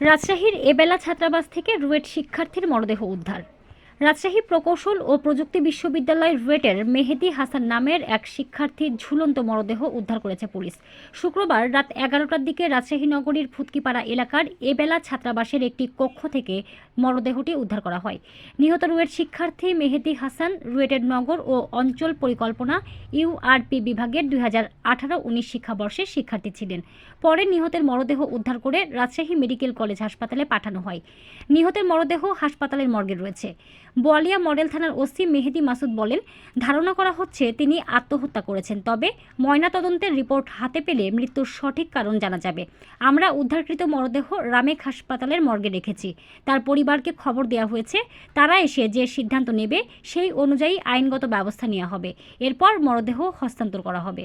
রাজশাহীর এবেলা ছাত্রাবাস থেকে রুয়েট শিক্ষার্থীর মরদেহ উদ্ধার। রাজশাহী প্রকৌশল ও প্রযুক্তি বিশ্ববিদ্যালয়ের রুয়েটের মেহেদি হাসান নামের এক শিক্ষার্থীর ঝুলন্ত মরদেহ উদ্ধার করেছে পুলিশ। শুক্রবার রাত এগারোটার দিকে রাজশাহী নগরীর ফুতকিপাড়া এলাকার এবেলা ছাত্রাবাসের একটি কক্ষ থেকে মরদেহটি উদ্ধার করা হয়। নিহত রুয়েট শিক্ষার্থী মেহেদি হাসান, রুয়েটের নগর ও অঞ্চল পরিকল্পনা ইউআরপি বিভাগের দুই হাজার আঠারো উনিশ শিক্ষাবর্ষের শিক্ষার্থী ছিলেন। পরে নিহতের মরদেহ উদ্ধার করে রাজশাহী মেডিকেল কলেজ হাসপাতালে পাঠানো হয়। নিহতের মরদেহ হাসপাতালের মর্গে রয়েছে। বোয়ালিয়া মডেল থানার ওসি মেহেদি মাসুদ বলেন, ধারণা করা হচ্ছে তিনি আত্মহত্যা করেছেন। তবে ময়নাতদন্তের রিপোর্ট হাতে পেলে মৃত্যুর সঠিক কারণ জানা যাবে। আমরা উদ্ধারকৃত মরদেহ রামেক হাসপাতালের মর্গে রেখেছি। তার পরিবারকে খবর দেওয়া হয়েছে, তারা এসে যে সিদ্ধান্ত নেবে সেই অনুযায়ী আইনগত ব্যবস্থা নেওয়া হবে। এরপর মরদেহ হস্তান্তর করা হবে।